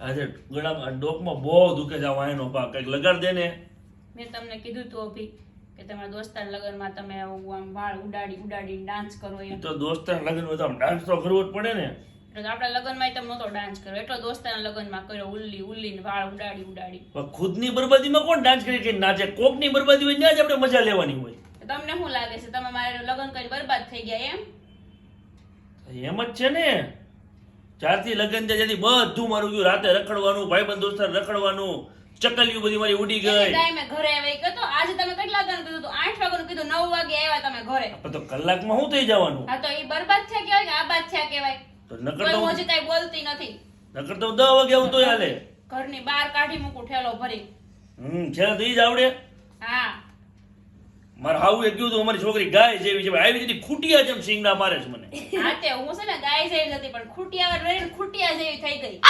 આજે ગળામાં ડોકમાં બહુ દુખે છે વાયનો ભાગ કંઈક લગાડ દે ને. મેં તમને કીધું તું અભી કે તમારા દોસ્તાર લગનમાં તમે આમ વાળ ઉડાડી ઉડાડીને ડાન્સ કરો એ તો દોસ્તાર લગ્ન હોય તો આમ ડાન્સ તો કરવો જ પડે ને. એટલે આપણા લગ્નમાં તમે નહોતો ડાન્સ કર્યો. એટલો દોસ્તારના લગ્નમાં કર્યો ઉલ્લી ઉલ્લીને વાળ ઉડાડી ઉડાડી. પણ ખુદની બરબાદીમાં કોણ ડાન્સ કરી કે નાચે કોકની બરબાદી હોય ત્યાં જ આપણે મજા લેવાની હોય. તમને શું લાગે છે? તમે મારે લગ્ન કરી બરબાદ થઈ ગયા એમ? એમ જ છે ને. ચારથી લગ્ન છે ત્યાંથી બધું મારું ગયું. રાતે રખડવાનું ભાઈબંધ દોસ્તર રખડવાનું ચકલિયું બધી મારી ઉડી ગઈ. ટાઈમે ઘરે આવી ગયો તો આજે તમે કેટલા વાગ્યાનું કીધું તો 8 વાગ્યાનું કીધું નવ વાગે આવ્યા તમે ઘરે. પણ તો કલાકમાં શું થઈ જવાનું? હા તો એ બરબાદ છે કહેવાય કે આબાદ છે કહેવાય? તો નકર તો મોજી કાઈ બોલતી નથી. નકર તો 10 વાગે આવું તો હાલે. ઘરની બહાર કાઢી મૂકું ઠેલો ભરી હમ છેલ્લે તો ઈ જ આવડે. હા મારે હાવું એ કીધું અમારી છોકરી ગાય જેવી છે. આવી રીતે ખૂટિયા જેમ સિંગડા મારે છે મને. હા તે હું છે ને ગાય જેવી નથી પણ ખૂટિયા રહીને ખૂટિયા જેવી થઈ ગઈ.